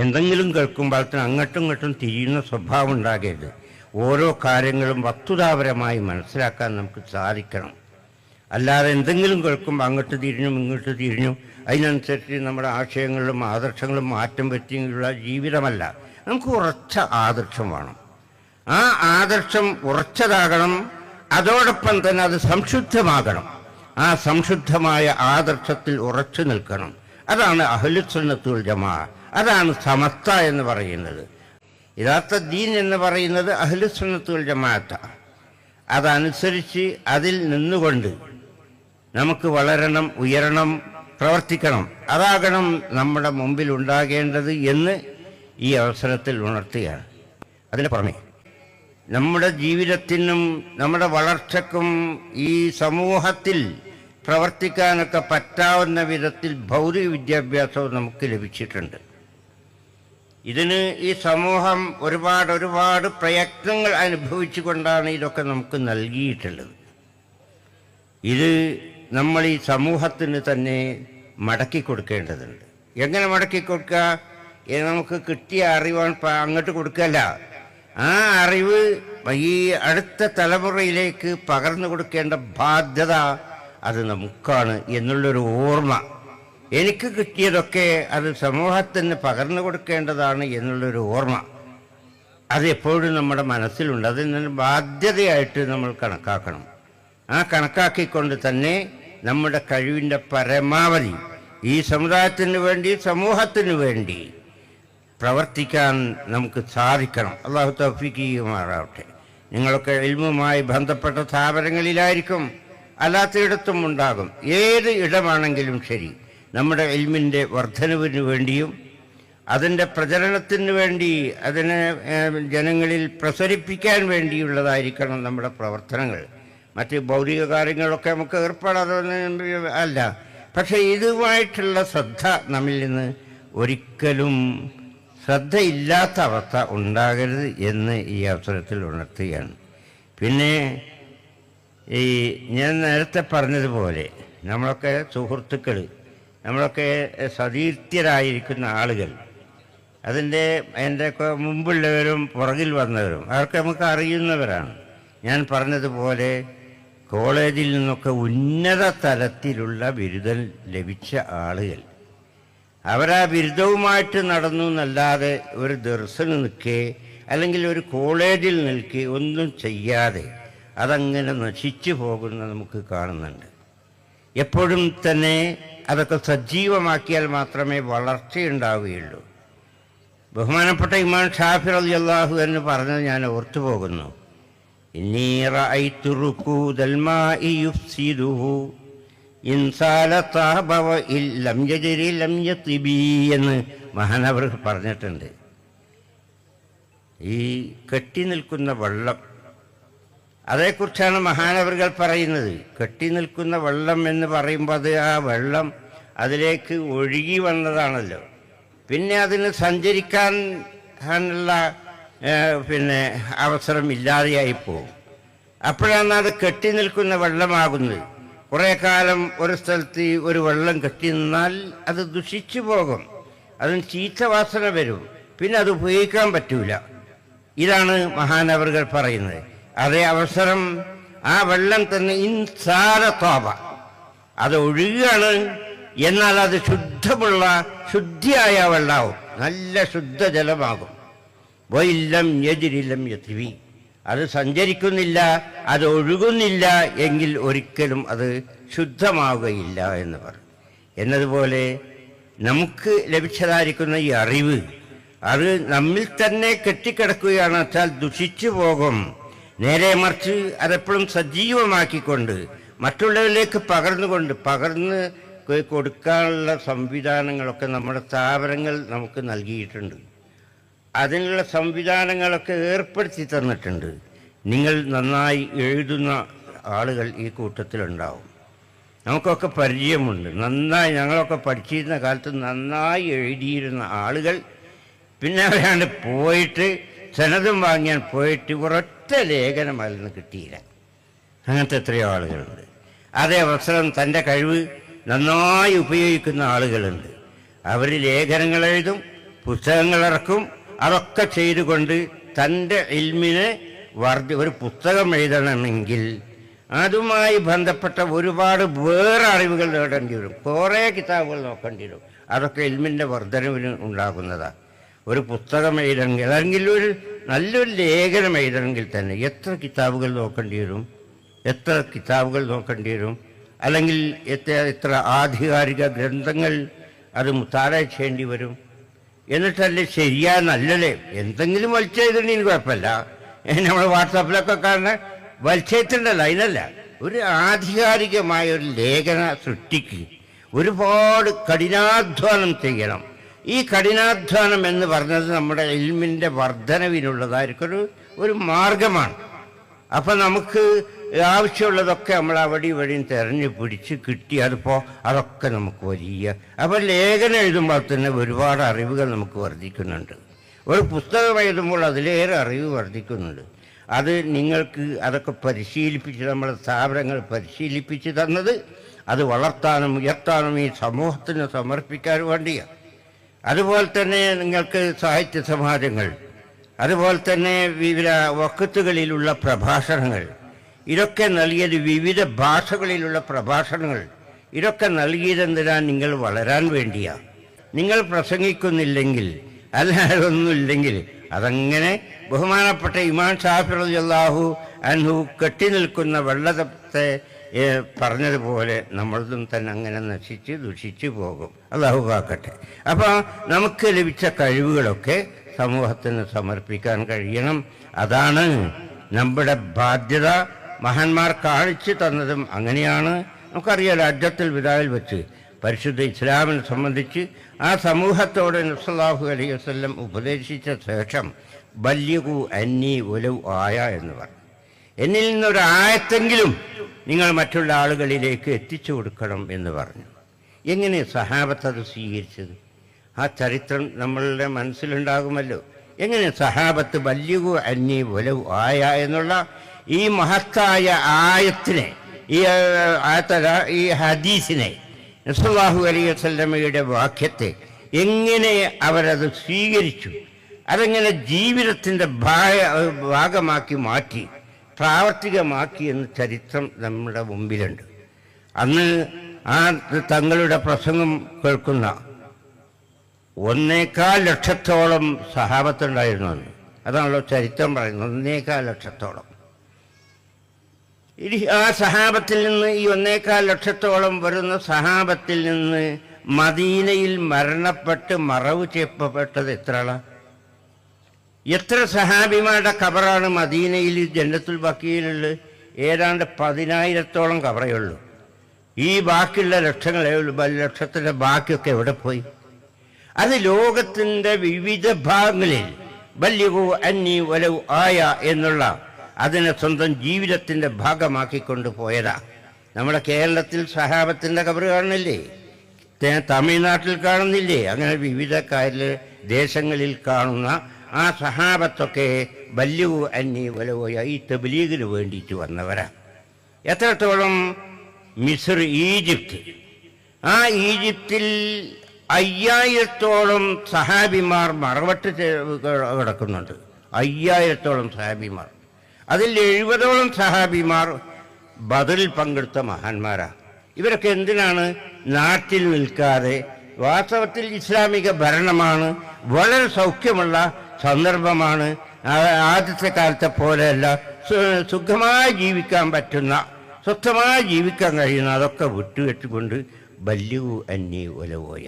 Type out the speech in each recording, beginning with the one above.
എന്തെങ്കിലും കേൾക്കുമ്പോഴത്തേന് അങ്ങോട്ടും ഇങ്ങോട്ടും തിരിയുന്ന സ്വഭാവം ഉണ്ടാകരുത് ഓരോ കാര്യങ്ങളും വസ്തുതാപരമായി മനസ്സിലാക്കാൻ നമുക്ക് സാധിക്കണം. അല്ലാതെ എന്തെങ്കിലും കേൾക്കുമ്പോൾ അങ്ങോട്ട് തിരിഞ്ഞും ഇങ്ങോട്ട് തിരിഞ്ഞും അതിനനുസരിച്ച് നമ്മുടെ ആശയങ്ങളിലും ആദർശങ്ങളും മാറ്റം പറ്റിയുള്ള ജീവിതമല്ല. നമുക്ക് ഉറച്ച ആദർശം വേണം. ആ ആദർശം ഉറച്ചതാകണം. അതോടൊപ്പം തന്നെ അത് സംശുദ്ധമാകണം. ആ സംശുദ്ധമായ ആദർശത്തിൽ ഉറച്ചു നിൽക്കണം. അതാണ് അഹലുസുന്നത്തുൽ ജമാ. അതാണ് സമസ്ത എന്ന് പറയുന്നത്. യഥാർത്ഥ ദീൻ എന്ന് പറയുന്നത് അഹ്ലുസുന്നത്തുൽ ജമാഅത്ത. അതനുസരിച്ച് അതിൽ നിന്നുകൊണ്ട് നമുക്ക് വളരണം ഉയരണം പ്രവർത്തിക്കണം. അതാകണം നമ്മുടെ മുമ്പിൽ ഉണ്ടാകേണ്ടത് എന്ന് ഈ അവസരത്തിൽ ഉണർത്തുകയാണ്. അതിന് പുറമേ നമ്മുടെ ജീവിതത്തിനും നമ്മുടെ വളർച്ചക്കും ഈ സമൂഹത്തിൽ പ്രവർത്തിക്കാനൊക്കെ പറ്റാവുന്ന വിധത്തിൽ ഭൗതിക വിദ്യാഭ്യാസവും നമുക്ക് ലഭിച്ചിട്ടുണ്ട്. ഇതിന് ഈ സമൂഹം ഒരുപാട് ഒരുപാട് പ്രയത്നങ്ങൾ അനുഭവിച്ചു കൊണ്ടാണ് ഇതൊക്കെ നമുക്ക് നൽകിയിട്ടുള്ളത്. ഇത് നമ്മൾ ഈ സമൂഹത്തിന് തന്നെ മടക്കി കൊടുക്കേണ്ടതുണ്ട്. എങ്ങനെ മടക്കി കൊടുക്കുക നമുക്ക് കിട്ടിയ അറിവാണ് അങ്ങോട്ട് കൊടുക്കല്ല. ആ അറിവ് ഈ അടുത്ത തലമുറയിലേക്ക് പകർന്നു കൊടുക്കേണ്ട ബാധ്യത അത് നമുക്കാണ് എന്നുള്ളൊരു ഓർമ്മ. എനിക്ക് കിട്ടിയതൊക്കെ അത് സമൂഹത്തിന് പകർന്നു കൊടുക്കേണ്ടതാണ് എന്നുള്ളൊരു ഓർമ്മ. അതെപ്പോഴും നമ്മുടെ മനസ്സിലുണ്ട്. അതിൽ നിന്ന് ബാധ്യതയായിട്ട് നമ്മൾ കണക്കാക്കണം. ആ കണക്കാക്കിക്കൊണ്ട് തന്നെ നമ്മുടെ കഴിവിന്റെ പരമാവധി ഈ സമുദായത്തിന് വേണ്ടി സമൂഹത്തിന് വേണ്ടി പ്രവർത്തിക്കാൻ നമുക്ക് സാധിക്കണം. അള്ളാഹു തഫിക്കുമാറാവട്ടെ നിങ്ങളൊക്കെ ഇൽമുമായി ബന്ധപ്പെട്ട സ്ഥാപനങ്ങളിലായിരിക്കും. അല്ലാത്തയിടത്തും ഉണ്ടാകും. ഏത് ഇടമാണെങ്കിലും ശരി. നമ്മുടെ ഇൽമിന്റെ വർധനവിന് വേണ്ടിയും അതിന്റെ പ്രചരണത്തിന് വേണ്ടി അതിനെ ജനങ്ങളിൽ പ്രസരിപ്പിക്കാൻ വേണ്ടിയുള്ളതായിരിക്കണം നമ്മുടെ പ്രവർത്തനങ്ങൾ. മറ്റ് ഭൗതിക കാര്യങ്ങളൊക്കെ നമുക്ക് ഏർപ്പെടാതൊന്നും അല്ല. പക്ഷേ ഇതുമായിട്ടുള്ള ശ്രദ്ധ നമ്മിൽ നിന്ന് ഒരിക്കലും ശ്രദ്ധയില്ലാത്ത അവസ്ഥ ഉണ്ടാകരുത് എന്ന് ഈ അവസരത്തിൽ ഉണർത്തുകയാണ്. പിന്നെ ഈ ഞാൻ നേരത്തെ പറഞ്ഞതുപോലെ നമ്മളൊക്കെ സുഹൃത്തുക്കൾ നമ്മളൊക്കെ സതീർത്ഥ്യരായിരിക്കുന്ന ആളുകൾ. അതിന്റെ എന്റെ മുമ്പുള്ളവരും പുറകിൽ വന്നവരും അവർക്ക് നമുക്ക് അറിയുന്നവരാണ്. ഞാൻ പറഞ്ഞതുപോലെ കോളേജിൽ നിന്നൊക്കെ ഉന്നത തലത്തിലുള്ള ബിരുദം ലഭിച്ച ആളുകൾ. അവരാ ബിരുദവുമായിട്ട് നടന്നു എന്നല്ലാതെ ഒരു ദർശനം നിൽക്കേ അല്ലെങ്കിൽ ഒരു കോളേജിൽ നിൽക്കേ ഒന്നും ചെയ്യാതെ അതങ്ങനെ നശിച്ചു പോകുന്ന നമുക്ക് കാണുന്നുണ്ട്. എപ്പോഴും തന്നെ അതൊക്കെ സജീവമാക്കിയാൽ മാത്രമേ വളർച്ചയുണ്ടാവുകയുള്ളൂ. ബഹുമാനപ്പെട്ട ഇമാൻ ഷാഫി അലി അള്ളാഹു എന്ന് പറഞ്ഞത് ഞാൻ ഓർത്തു പോകുന്നു. എന്ന് മഹാനവർ പറഞ്ഞിട്ടുണ്ട്. ഈ കെട്ടി നിൽക്കുന്ന വെള്ളം അതേക്കുറിച്ചാണ് മഹാനവറുകൾ പറയുന്നത്. കെട്ടി നിൽക്കുന്ന വെള്ളം എന്ന് പറയുമ്പോൾ അത് ആ വെള്ളം അതിലേക്ക് ഒഴുകി വന്നതാണല്ലോ. പിന്നെ അതിന് സഞ്ചരിക്കാൻ ഉള്ള പിന്നെ അവസരം ഇല്ലാതെയായി പോകും അപ്പോഴാണ് അത് കെട്ടി നിൽക്കുന്ന വെള്ളമാകുന്നത്. കുറേ കാലം ഒരു സ്ഥലത്ത് ഒരു വെള്ളം കെട്ടി നിന്നാൽ അത് ദുഷിച്ചു പോകും. അതിന് ചീത്ത വാസന വരും. പിന്നെ അത് ഉപയോഗിക്കാൻ പറ്റൂല. ഇതാണ് മഹാനവറുകൾ പറയുന്നത്. അതേ അവസരം ആ വെള്ളം തന്നെ ഇൻസാര തോപ അത് ഒഴുകുകയാണ് എന്നാൽ അത് ശുദ്ധമുള്ള ശുദ്ധിയായ വെള്ളമാവും നല്ല ശുദ്ധജലമാകും വൈല്ലം യജിരില്ലം യത്രിവി അത് സഞ്ചരിക്കുന്നില്ല അത് ഒഴുകുന്നില്ല എങ്കിൽ ഒരിക്കലും അത് ശുദ്ധമാവുകയില്ല എന്ന് പറയും എന്നതുപോലെ നമുക്ക് ലഭിച്ചതായിരിക്കുന്ന ഈ അറിവ് അത് നമ്മിൽ തന്നെ കെട്ടിക്കിടക്കുകയാണ്. വെച്ചാൽ ദുഷിച്ചു പോകും. നേരെ മറിച്ച് അതെപ്പോഴും സജീവമാക്കിക്കൊണ്ട് മറ്റുള്ളവരിലേക്ക് പകർന്നുകൊണ്ട് പകർന്ന് കൊ- കൊടുക്കാനുള്ള സംവിധാനങ്ങളൊക്കെ നമ്മുടെ സ്ഥാപനങ്ങൾ നമുക്ക് നൽകിയിട്ടുണ്ട്. അതിനുള്ള സംവിധാനങ്ങളൊക്കെ ഏർപ്പെടുത്തി തന്നിട്ടുണ്ട്. നിങ്ങൾ നന്നായി എഴുതുന്ന ആളുകൾ ഈ കൂട്ടത്തിലുണ്ടാവും. നമുക്കൊക്കെ പരിചയമുണ്ട്. നന്നായി ഞങ്ങളൊക്കെ പഠിച്ചിരുന്ന കാലത്ത് നന്നായി എഴുതിയിരുന്ന ആളുകൾ പിന്നെ അവരാണ് പോയിട്ട് സനതും വാങ്ങിയാൽ പോയിട്ട് ഒരൊറ്റ ലേഖനം അതിൽ നിന്ന് കിട്ടിയില്ല. അങ്ങനത്തെ എത്രയോ ആളുകളുണ്ട്. അതേ അവസരം തന്റെ കഴിവ് നന്നായി ഉപയോഗിക്കുന്ന ആളുകളുണ്ട്. അവർ ലേഖനങ്ങൾ എഴുതും പുസ്തകങ്ങൾ ഇറക്കും. അതൊക്കെ ചെയ്തുകൊണ്ട് തന്റെ ഇൽമിനെ വർദ്ധി ഒരു പുസ്തകം എഴുതണമെങ്കിൽ അതുമായി ബന്ധപ്പെട്ട ഒരുപാട് വേറെ അറിവുകൾ നേടേണ്ടി വരും. കുറേ കിതാബുകൾ നോക്കേണ്ടി വരും. അതൊക്കെ ഇൽമിന്റെ വർധനവിന് ഉണ്ടാകുന്നതാണ് ഒരു പുസ്തകം എഴുതണമെങ്കിൽ അല്ലെങ്കിൽ ഒരു നല്ലൊരു ലേഖനം എഴുതണമെങ്കിൽ തന്നെ എത്ര കിതാബുകൾ നോക്കേണ്ടി വരും? എത്ര കിതാബുകൾ നോക്കേണ്ടി വരും? അല്ലെങ്കിൽ എത്ര എത്ര ആധികാരിക ഗ്രന്ഥങ്ങൾ അത് മുത്താറേക്കേണ്ടി വരും. എന്നിട്ടല്ലേ ശരിയാ നല്ലല്ലേ എന്തെങ്കിലും വലിച്ചെഴുതണമെങ്കിൽ കുഴപ്പമില്ല. നമ്മൾ വാട്സാപ്പിലൊക്കെ കാണുന്ന വലിച്ചെഴുത്തുണ്ടല്ലോ അതിനല്ല ഒരു ആധികാരികമായ ഒരു ലേഖന സൃഷ്ടിക്ക് ഒരുപാട് കഠിനാധ്വാനം ചെയ്യണം. ഈ കഠിനാധ്വാനം എന്ന് പറഞ്ഞത് നമ്മുടെ ഇൽമിന്റെ വർധനവിനുള്ളതായിരിക്കും ഒരു ഒരു മാർഗമാണ്. അപ്പം നമുക്ക് ആവശ്യമുള്ളതൊക്കെ നമ്മൾ അവിടെ ഇവിടെയും തെരഞ്ഞു പിടിച്ച് കിട്ടി. അതിപ്പോൾ അതൊക്കെ നമുക്ക് വലിയ അപ്പോൾ ലേഖനം എഴുതുമ്പോൾ തന്നെ ഒരുപാട് അറിവുകൾ നമുക്ക് വർദ്ധിക്കുന്നുണ്ട്. ഒരു പുസ്തകം എഴുതുമ്പോൾ അതിലേറെ അറിവ് വർദ്ധിക്കുന്നുണ്ട്. അത് നിങ്ങൾക്ക് അതൊക്കെ പരിശീലിപ്പിച്ച് നമ്മുടെ സ്ഥാപനങ്ങൾ പരിശീലിപ്പിച്ച് തന്നത് അത് വളർത്താനും ഉയർത്താനും ഈ സമൂഹത്തിന് സമർപ്പിക്കാൻ വേണ്ടിയാണ്. അതുപോലെ തന്നെ നിങ്ങൾക്ക് സാഹിത്യ സമാജങ്ങൾ അതുപോലെ തന്നെ വിവിധ വക്കത്തുകളിലുള്ള പ്രഭാഷണങ്ങൾ ഇതൊക്കെ നൽകിയത് വിവിധ ഭാഷകളിലുള്ള പ്രഭാഷണങ്ങൾ. ഇതൊക്കെ നൽകിയതെന്തിനാ നിങ്ങൾ വളരാൻ വേണ്ടിയാ? നിങ്ങൾ പ്രസംഗിക്കുന്നില്ലെങ്കിൽ അല്ലാതെ ഒന്നുമില്ലെങ്കിൽ അതങ്ങനെ ബഹുമാനപ്പെട്ട ഇമാൻ ഷാഫി അള്ളാഹു അൻഹു കെട്ടി നിൽക്കുന്ന വെള്ളത്തെ പറഞ്ഞതുപോലെ നമ്മളതും തന്നെ അങ്ങനെ നശിച്ച് ദുഷിച്ചു പോകും. അള്ളാഹു കാക്കട്ടെ അപ്പോൾ നമുക്ക് ലഭിച്ച കഴിവുകളൊക്കെ സമൂഹത്തിന് സമർപ്പിക്കാൻ കഴിയണം. അതാണ് നമ്മുടെ ബാധ്യത. മഹാന്മാർ കാണിച്ചു തന്നതും അങ്ങനെയാണ്. നമുക്കറിയാലോ അജ്ജത്തിൽ വിതായിൽ വെച്ച് പരിശുദ്ധ ഇസ്ലാമിനെ സംബന്ധിച്ച് ആ സമൂഹത്തോട് നസ്ലാഹു അലൈഹി വസ്ല്ലം ഉപദേശിച്ച ശേഷം ബല്യകു അന്നി ഉലവ് ആയ എന്ന് പറഞ്ഞു. എന്നിൽ നിന്നൊരായത്തെങ്കിലും നിങ്ങൾ മറ്റുള്ള ആളുകളിലേക്ക് എത്തിച്ചു കൊടുക്കണം എന്ന് പറഞ്ഞു. എങ്ങനെ സഹാബത്ത് അത് സ്വീകരിച്ചത്? ആ ചരിത്രം നമ്മളുടെ മനസ്സിലുണ്ടാകുമല്ലോ. എങ്ങനെ സഹാബത്ത് ബല്യകു അന്നി ഉലവ് ആയ എന്നുള്ള ഈ മഹത്തായ ആയത്തിനെ ഈ ആയത്തല ഈ ഹദീസിനെ നസല്ലാഹു അലൈഹി വസ്ലമയുടെ വാക്യത്തെ എങ്ങനെ അവരത് സ്വീകരിച്ചു അതെങ്ങനെ ജീവിതത്തിന്റെ ഭാഗമാക്കി മാറ്റി പ്രാവർത്തികമാക്കി എന്ന് ചരിത്രം നമ്മുടെ മുമ്പിലുണ്ട്. അന്ന് ആ തങ്ങളുടെ പ്രസംഗം കേൾക്കുന്ന ഒന്നേക്കാൽ ലക്ഷത്തോളം സഹാബത്തുണ്ടായിരുന്നു അന്ന്. അതാണല്ലോ ചരിത്രം പറയുന്നത് ഒന്നേക്കാൽ ലക്ഷത്തോളം. ആ സഹാബത്തിൽ നിന്ന് ഈ ഒന്നേക്കാൽ ലക്ഷത്തോളം വരുന്ന സഹാബത്തിൽ നിന്ന് മദീനയിൽ മരണപ്പെട്ട് മറവ് ചെയ്യപ്പെട്ടത് എത്ര എത്ര സഹാബിമാരുടെ കബറാണ് മദീനയിൽ ജന്നത്തുൽ ബക്കീലുള്ളത് ഏതാണ്ട് പതിനായിരത്തോളം കബറേ ഉള്ളൂ. ഈ ബാക്കിയുള്ള ലക്ഷങ്ങളേ ഉള്ളൂ ലക്ഷത്തിന്റെ ബാക്കിയൊക്കെ എവിടെ പോയി? അത് ലോകത്തിന്റെ വിവിധ ഭാഗങ്ങളിൽ. വല്യവോ അന്നി വലവ് ആയ എന്നുള്ള അതിനെ സ്വന്തം ജീവിതത്തിന്റെ ഭാഗമാക്കിക്കൊണ്ട് പോയതാ. നമ്മുടെ കേരളത്തിൽ സഹാബത്തിന്റെ കബറ് കാണുന്നില്ലേ? തമിഴ്നാട്ടിൽ കാണുന്നില്ലേ? അങ്ങനെ വിവിധ കാര്യ ദേശങ്ങളിൽ കാണുന്ന ആ സഹാബത്തൊക്കെ ബല്യവു അന്നി വലവോയ ഈ തബ്ലീഗിന് വേണ്ടിയിട്ട് വന്നവരാ. എത്രത്തോളം മിസ്ർ ഈജിപ്ത്. ആ ഈജിപ്തിൽ അയ്യായിരത്തോളം സഹാബിമാർ മറവട്ട് കിടക്കുന്നുണ്ട്. അയ്യായിരത്തോളം സഹാബിമാർ. അതിൽ എഴുപതോളം സഹാബിമാർ ബദറിൽ പങ്കെടുത്ത മഹാന്മാരാണ് ഇവരൊക്കെ എന്തിനാണ് നാട്ടിൽ നിൽക്കാതെ വാസ്തവത്തിൽ ഇസ്ലാമിക ഭരണമാണ് വളരെ സൗഖ്യമുള്ള സന്ദർഭമാണ് ആദ്യത്തെ കാലത്തെ പോലെയല്ല സുഖമായി ജീവിക്കാൻ പറ്റുന്ന സ്വസ്ഥമായി ജീവിക്കാൻ കഴിയുന്ന അതൊക്കെ വിട്ടുവെച്ചുകൊണ്ട് ബല്യു അന്യ ഒലവോയ.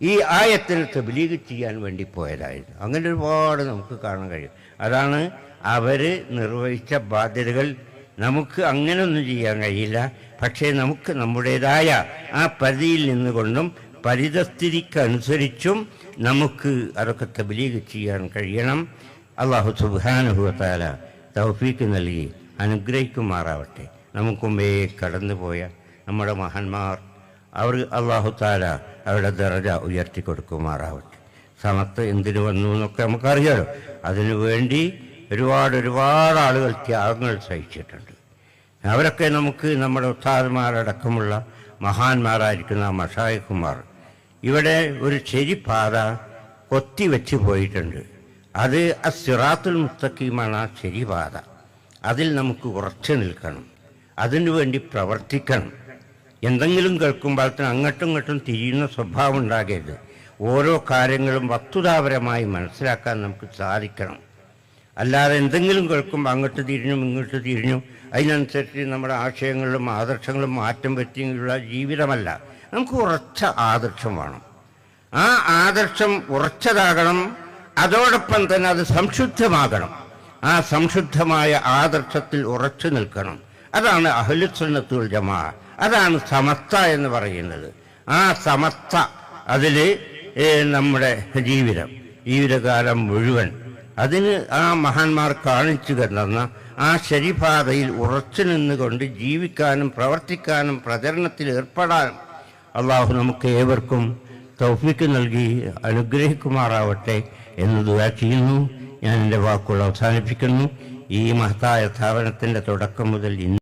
ഈ ആയത്തിന് തബ്ലീഗ് ചെയ്യാൻ വേണ്ടി പോയതായിരുന്നു. അങ്ങനെ ഒരുപാട് നമുക്ക് കാണാൻ കഴിയും. അതാണ് അവർ നിർവഹിച്ച ബാധ്യതകൾ നമുക്ക് അങ്ങനൊന്നും ചെയ്യാൻ കഴിയില്ല. പക്ഷേ നമുക്ക് നമ്മുടേതായ ആ പരിധിയിൽ നിന്നുകൊണ്ടും പരിതസ്ഥിതിക്കനുസരിച്ചും നമുക്ക് അതൊക്കെ തബ്ലീഗ് ചെയ്യാൻ കഴിയണം. അള്ളാഹു സുബാനുഭവത്താല തൗഫീക്ക് നൽകി അനുഗ്രഹിക്കുമാറാവട്ടെ. നമുക്കുമ്പേ കടന്നുപോയ നമ്മുടെ മഹാന്മാർ അവർ അള്ളാഹു താല അവരുടെ ദറജ ഉയർത്തി കൊടുക്കുമാറാവട്ടെ സമത്ത് എന്തിനു വന്നു എന്നൊക്കെ നമുക്കറിയാലോ. അതിനു വേണ്ടി ഒരുപാട് ഒരുപാട് ആളുകൾ ത്യാഗങ്ങൾ സഹിച്ചിട്ടുണ്ട്. അവരൊക്കെ നമുക്ക് നമ്മുടെ ഉസ്താദന്മാരടക്കമുള്ള മഹാന്മാരായിരിക്കുന്ന മഷായിക്കുമാർ ഇവിടെ ഒരു ശരി പാത പൊത്തിവെച്ച് പോയിട്ടുണ്ട്. അത് ആ സിറാത്തുൽ മുസ്തഖീമാണ് ആ ശരിപാത അതിൽ നമുക്ക് ഉറച്ചു നിൽക്കണം. അതിനു വേണ്ടി പ്രവർത്തിക്കണം. എന്തെങ്കിലും കേൾക്കുമ്പോൾ തന്നെ അങ്ങോട്ടും ഇങ്ങോട്ടും തിരിയുന്ന സ്വഭാവം ഉണ്ടാകരുത്. ഓരോ കാര്യങ്ങളും വസ്തുതാപരമായി മനസ്സിലാക്കാൻ നമുക്ക് സാധിക്കണം. അല്ലാതെ എന്തെങ്കിലും കേൾക്കുമ്പോൾ അങ്ങോട്ട് തിരിഞ്ഞും ഇങ്ങോട്ട് തിരിഞ്ഞും അതിനനുസരിച്ച് നമ്മുടെ ആശയങ്ങളിലും ആദർശങ്ങളും മാറ്റം പറ്റിയുള്ള ജീവിതമല്ല. നമുക്ക് ഉറച്ച ആദർശം വേണം. ആ ആദർശം ഉറച്ചതാകണം. അതോടൊപ്പം തന്നെ അത് സംശുദ്ധമാകണം. ആ സംശുദ്ധമായ ആദർശത്തിൽ ഉറച്ചു നിൽക്കണം. അതാണ് അഹ്ലുസുന്നത്തുൽ ജമാ. അതാണ് സമസ്ത എന്ന് പറയുന്നത്. ആ സമസ്ത അതിൽ നമ്മുടെ ജീവിതം. ജീവിതകാലം മുഴുവൻ അതിന് ആ മഹാന്മാർ കാണിച്ചു തന്ന ആ ശരിപാതയിൽ ഉറച്ചു നിന്നുകൊണ്ട് ജീവിക്കാനും പ്രവർത്തിക്കാനും പ്രചരണത്തിൽ ഏർപ്പെടാനും അള്ളാഹു നമുക്ക് ഏവർക്കും തൗഫിക്ക് നൽകി അനുഗ്രഹിക്കുമാറാവട്ടെ എന്ന് ദുവാ ചെയ്യുന്നു. ഞാൻ എന്റെ വാക്കുകൾ അവസാനിപ്പിക്കുന്നു. ഈ മഹത്തായ സ്ഥാപനത്തിന്റെ തുടക്കം മുതൽ ഇന്ന്